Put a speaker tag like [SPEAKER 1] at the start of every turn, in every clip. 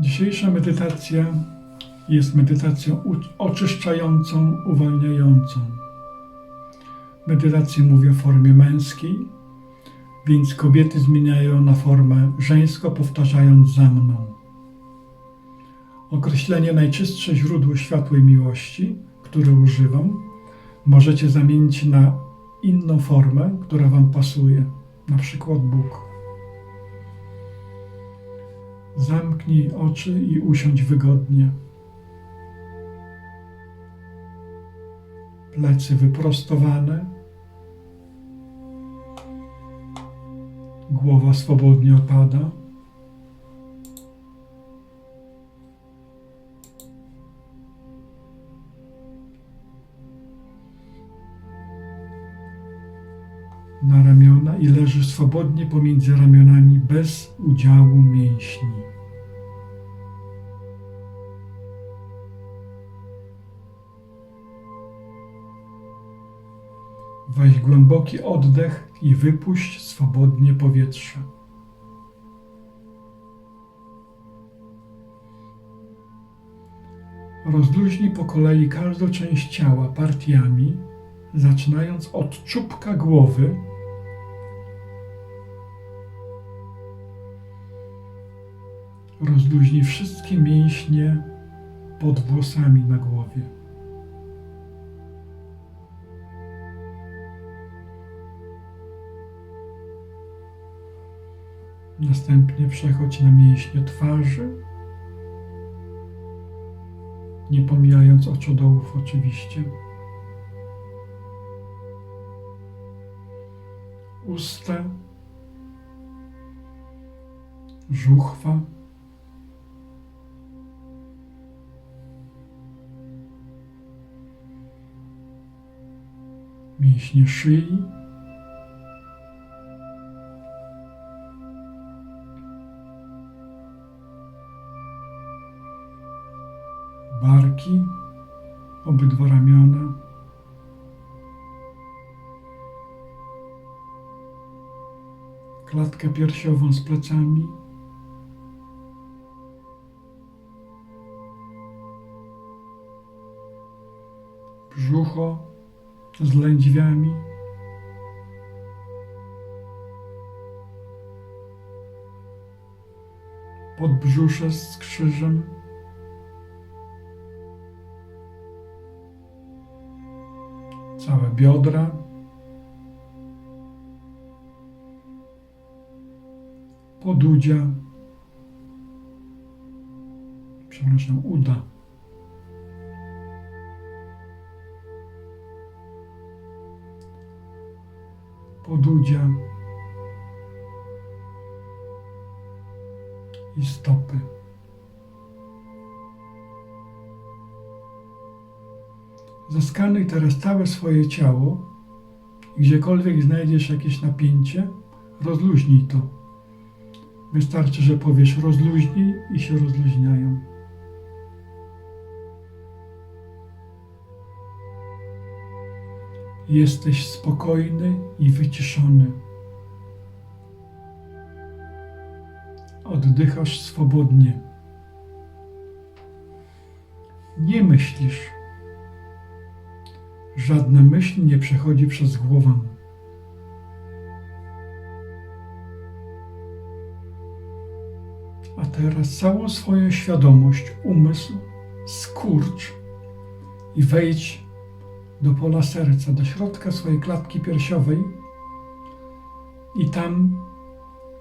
[SPEAKER 1] Dzisiejsza medytacja jest medytacją oczyszczającą, uwalniającą. Medytację mówię w formie męskiej, więc kobiety zmieniają na formę żeńską, powtarzając za mną. Określenie najczystsze źródło światłej miłości, które używam, możecie zamienić na inną formę, która Wam pasuje, na przykład Bóg. Zamknij oczy i usiądź wygodnie. Plecy wyprostowane. Głowa swobodnie opada. Na ramiona i leżysz swobodnie pomiędzy ramionami bez udziału mięśni. Weź głęboki oddech i wypuść swobodnie powietrze. Rozluźnij po kolei każdą część ciała partiami, zaczynając od czubka głowy. Rozluźnij wszystkie mięśnie pod włosami na głowie. Następnie przechodź na mięśnie twarzy, nie pomijając oczodołów oczywiście. Usta, żuchwa, mięśnie szyi, obydwa ramiona, klatkę piersiową z plecami, brzucho z lędźwiami, podbrzusze z krzyżem, całe biodra, podudzia, przepraszam, uda. Podudzia i stopy. Zaskanuj teraz całe swoje ciało gdziekolwiek znajdziesz jakieś napięcie, rozluźnij to. Wystarczy, że powiesz rozluźnij i się rozluźniają. Jesteś spokojny i wyciszony. Oddychasz swobodnie. Nie myślisz. Żadna myśl nie przechodzi przez głowę. A teraz całą swoją świadomość, umysł skurcz i wejdź do pola serca, do środka swojej klatki piersiowej i tam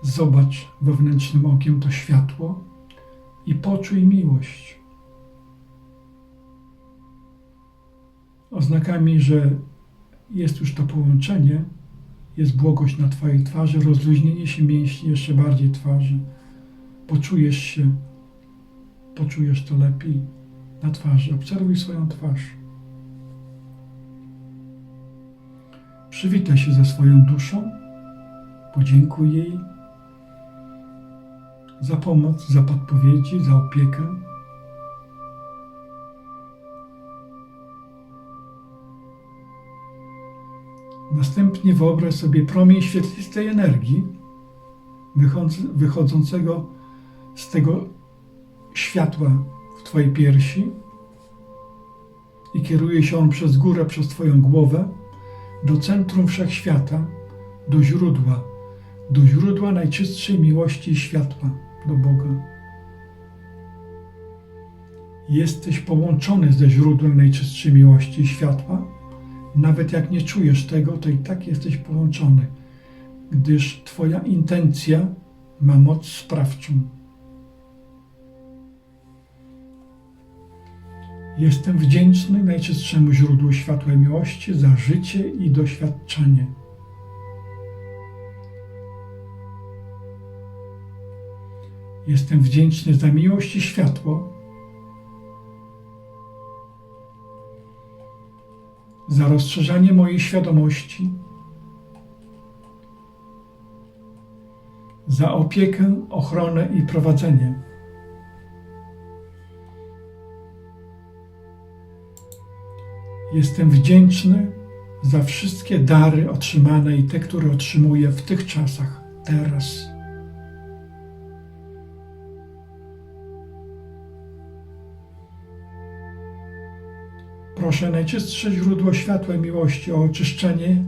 [SPEAKER 1] zobacz wewnętrznym okiem to światło i poczuj miłość. Oznakami, że jest już to połączenie, jest błogość na Twojej twarzy, rozluźnienie się mięśni jeszcze bardziej twarzy. Poczujesz się, poczujesz to lepiej na twarzy. Obserwuj swoją twarz. Przywitaj się ze swoją duszą, podziękuj jej za pomoc, za podpowiedzi, za opiekę. Następnie wyobraź sobie promień świetlistej energii wychodzącego z tego światła w Twojej piersi i kieruje się on przez górę, przez Twoją głowę do centrum wszechświata, do źródła, do źródła najczystszej miłości i światła, do Boga. Jesteś połączony ze źródłem najczystszej miłości i światła. Nawet jak nie czujesz tego, to i tak jesteś połączony, gdyż Twoja intencja ma moc sprawczą. Jestem wdzięczny najczystszemu źródłu światła i miłości za życie i doświadczenie. Jestem wdzięczny za miłość i światło, za rozszerzanie mojej świadomości, za opiekę, ochronę i prowadzenie. Jestem wdzięczny za wszystkie dary otrzymane i te, które otrzymuję w tych czasach, teraz. Proszę najczystsze źródło światła miłości o oczyszczenie,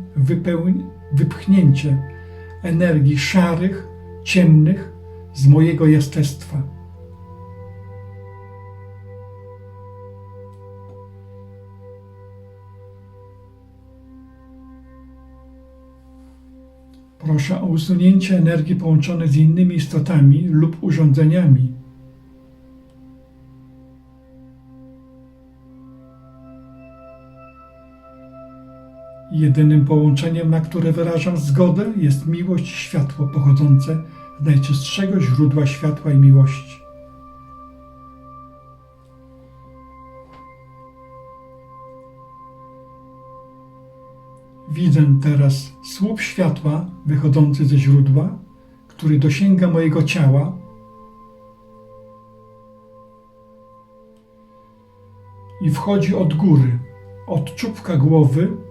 [SPEAKER 1] wypchnięcie energii szarych, ciemnych z mojego jestestwa. Proszę o usunięcie energii połączonej z innymi istotami lub urządzeniami. Jedynym połączeniem, na które wyrażam zgodę, jest miłość i światło pochodzące z najczystszego źródła światła i miłości. Widzę teraz słup światła wychodzący ze źródła, który dosięga mojego ciała i wchodzi od góry, od czubka głowy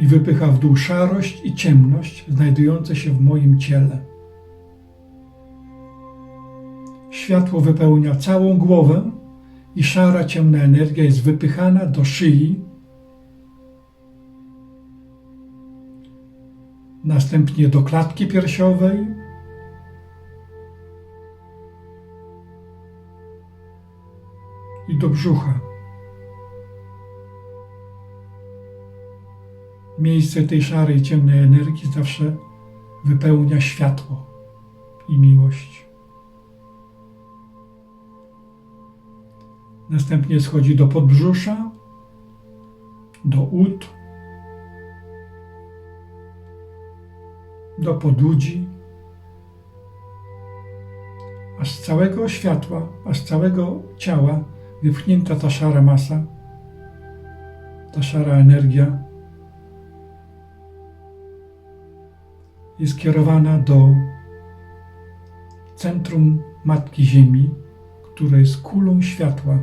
[SPEAKER 1] i wypycha w dół szarość i ciemność znajdujące się w moim ciele. Światło wypełnia całą głowę i szara ciemna energia jest wypychana do szyi, następnie do klatki piersiowej, i do brzucha. Miejsce tej szarej, ciemnej energii zawsze wypełnia światło i miłość. Następnie schodzi do podbrzusza, do ud, do podłudzi, aż z całego światła, aż z całego ciała wypchnięta ta szara masa, ta szara energia jest kierowana do centrum Matki Ziemi, które jest kulą światła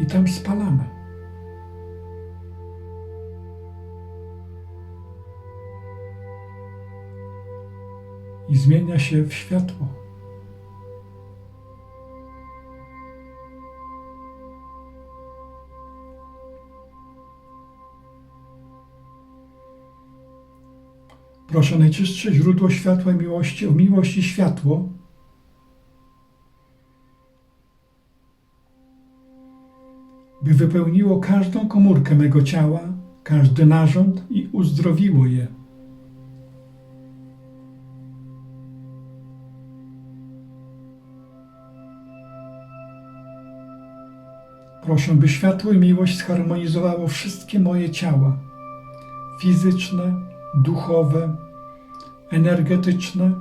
[SPEAKER 1] i tam spalamy. I zmienia się w światło. Proszę najczystsze źródło światła i miłości o miłość i światło, by wypełniło każdą komórkę mego ciała, każdy narząd i uzdrowiło je. Proszę, by światło i miłość zharmonizowało wszystkie moje ciała fizyczne, duchowe, energetyczne,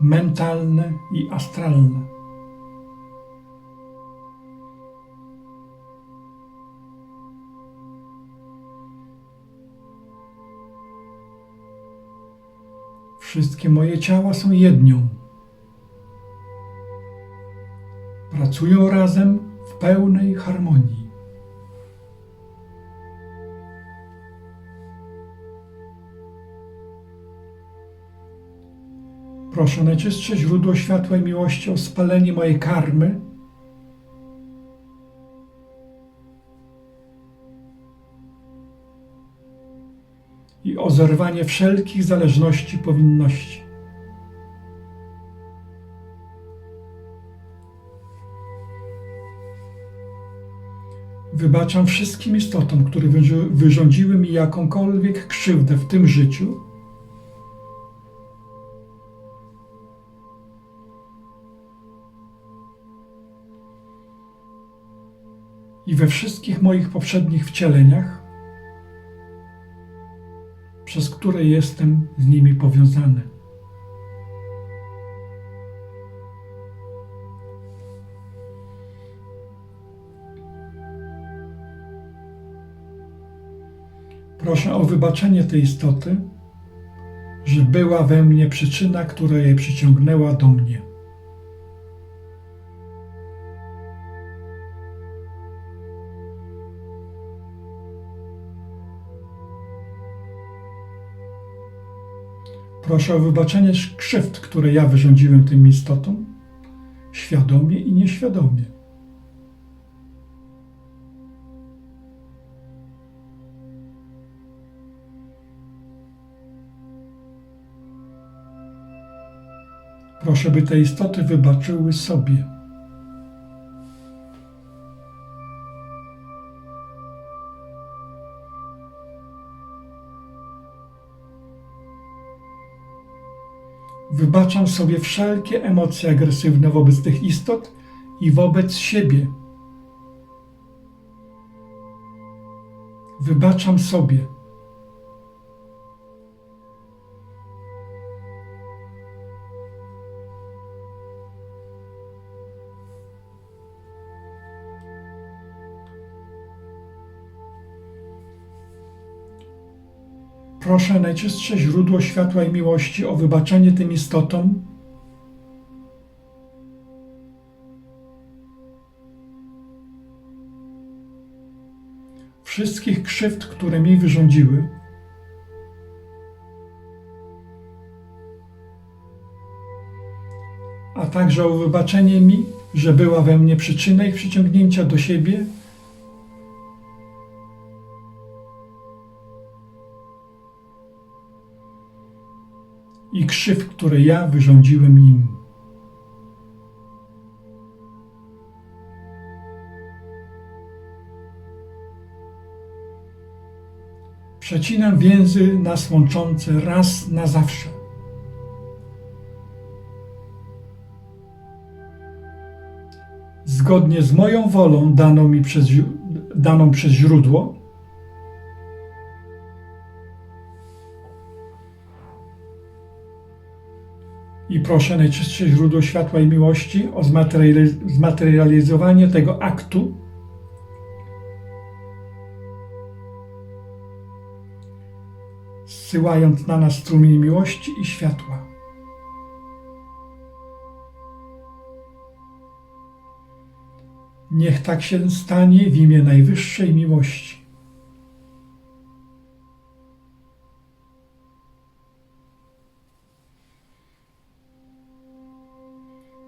[SPEAKER 1] mentalne i astralne. Wszystkie moje ciała są jednią. Pracują razem w pełnej harmonii. Proszę najczystsze źródło światła i miłości o spalenie mojej karmy, i o zerwanie wszelkich zależności powinności. Wybaczam wszystkim istotom, które wyrządziły mi jakąkolwiek krzywdę w tym życiu we wszystkich moich poprzednich wcieleniach, przez które jestem z nimi powiązany. Proszę o wybaczenie tej istoty, że była we mnie przyczyna, która jej przyciągnęła do mnie. Proszę o wybaczenie krzywd, które ja wyrządziłem tym istotom, świadomie i nieświadomie. Proszę, by te istoty wybaczyły sobie. Wybaczam sobie wszelkie emocje agresywne wobec tych istot i wobec siebie. Wybaczam sobie. Proszę najczystsze źródło światła i miłości o wybaczenie tym istotom, wszystkich krzywd, które mi wyrządziły, a także o wybaczenie mi, że była we mnie przyczyna ich przyciągnięcia do siebie i krzyw, które ja wyrządziłem im. Przecinam więzy nas łączące raz na zawsze. Zgodnie z moją wolą daną mi przez, daną przez źródło, i proszę najczystsze źródło światła i miłości o zmaterializowanie tego aktu zsyłając na nas strumień miłości i światła. Niech tak się stanie w imię najwyższej miłości.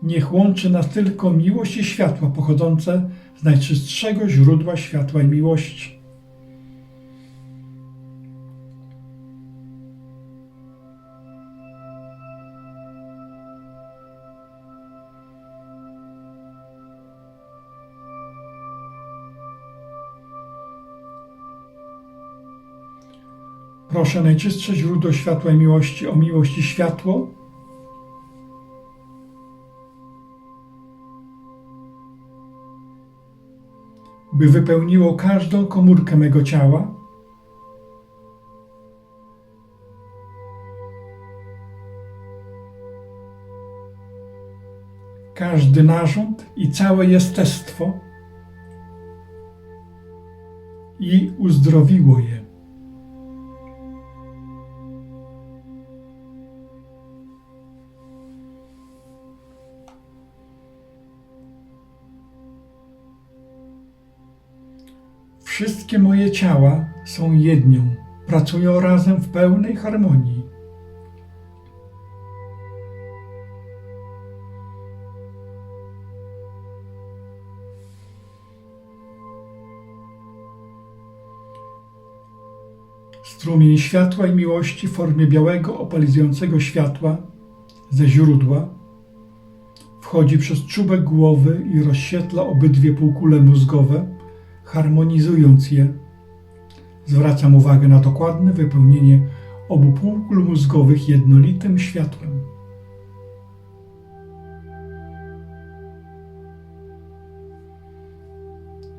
[SPEAKER 1] Niech łączy nas tylko miłość i światło pochodzące z najczystszego źródła światła i miłości. Proszę najczystsze źródło światła i miłości o miłość i światło, by wypełniło każdą komórkę mego ciała, każdy narząd i całe jestestwo i uzdrowiło je. Wszystkie moje ciała są jednią, pracują razem w pełnej harmonii. Strumień światła i miłości w formie białego, opalizującego światła ze źródła wchodzi przez czubek głowy i rozświetla obydwie półkule mózgowe harmonizując je. Zwracam uwagę na dokładne wypełnienie obu półkul mózgowych jednolitym światłem.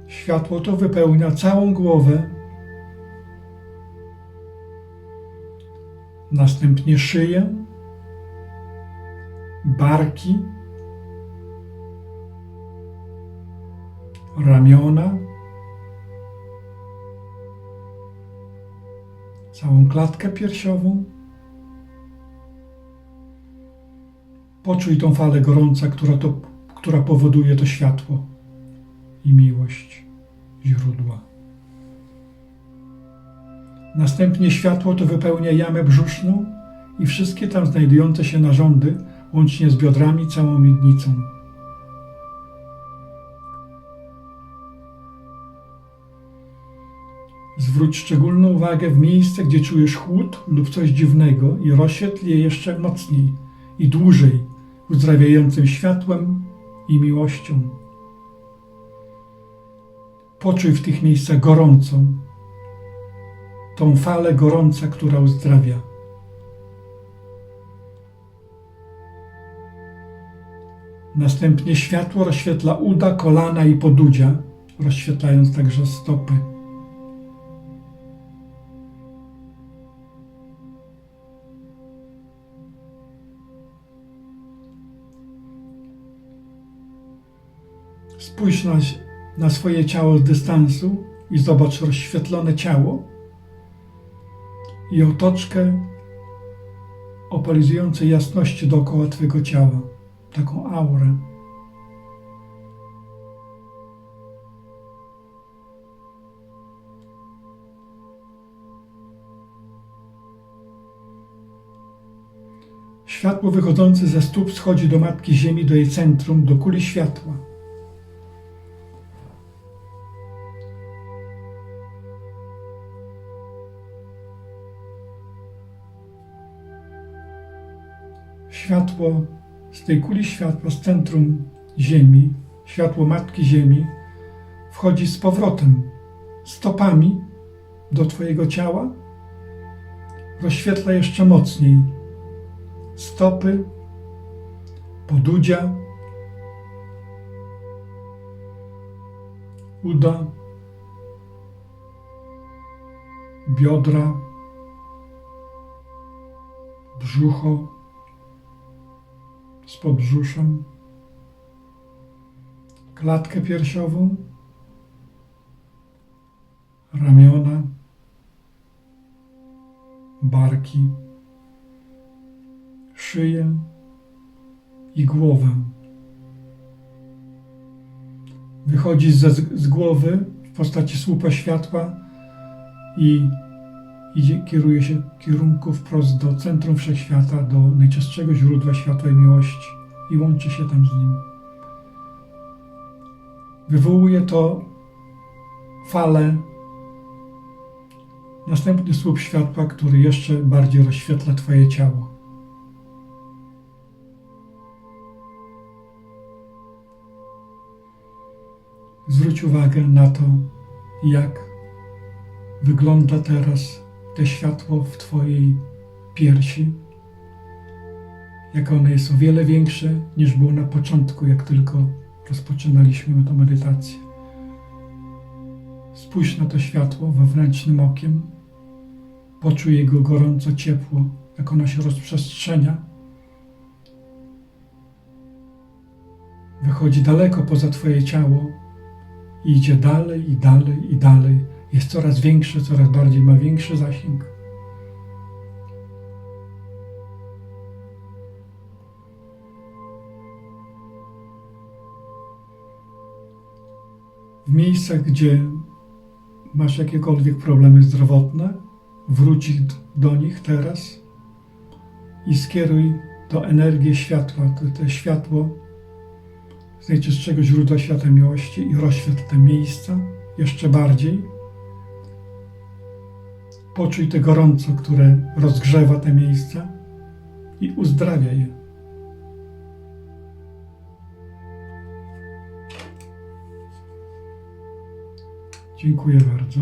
[SPEAKER 1] Światło to wypełnia całą głowę, następnie szyję, barki, ramiona, całą klatkę piersiową. Poczuj tą falę gorąca, która, to, która powoduje to światło i miłość źródła. Następnie światło to wypełnia jamę brzuszną i wszystkie tam znajdujące się narządy, łącznie z biodrami, całą miednicą. Zwróć szczególną uwagę w miejsce, gdzie czujesz chłód lub coś dziwnego i rozświetl je jeszcze mocniej i dłużej uzdrawiającym światłem i miłością. Poczuj w tych miejscach gorącą, tą falę gorąca, która uzdrawia. Następnie światło rozświetla uda, kolana i podudzia, rozświetlając także stopy. Spójrz na, na swoje ciało z dystansu i zobacz rozświetlone ciało i otoczkę opalizującej jasności dookoła Twojego ciała, taką aurę. Światło wychodzące ze stóp schodzi do Matki Ziemi, do jej centrum, do kuli światła. Światło z tej kuli światła, z centrum Ziemi, światło Matki Ziemi, wchodzi z powrotem stopami do Twojego ciała, rozświetla jeszcze mocniej. Stopy, podudzia, uda, biodra, brzucho, z podbrzuszem, klatkę piersiową, ramiona, barki, szyję i głowę. Wychodzi z, z głowy w postaci słupa światła i idzie, kieruje się w kierunku wprost do centrum wszechświata, do najczystszego źródła światła i miłości i łączy się tam z nim. Wywołuje to falę, następny słup światła, który jeszcze bardziej rozświetla Twoje ciało. Zwróć uwagę na to, jak wygląda teraz to światło w Twojej piersi, jak ono jest o wiele większe niż było na początku, jak tylko rozpoczynaliśmy tę medytację. Spójrz na to światło wewnętrznym okiem, poczuj jego gorąco ciepło, jak ono się rozprzestrzenia. Wychodzi daleko poza Twoje ciało i idzie dalej i dalej i dalej jest coraz większy, coraz bardziej ma większy zasięg. W miejscach, gdzie masz jakiekolwiek problemy zdrowotne, wróć do nich teraz i skieruj to energię światła, to, to światło z najczystszego źródła świata miłości i rozświetl te miejsca jeszcze bardziej Poczuj to gorąco, które rozgrzewa te miejsca i uzdrawia je. Dziękuję bardzo.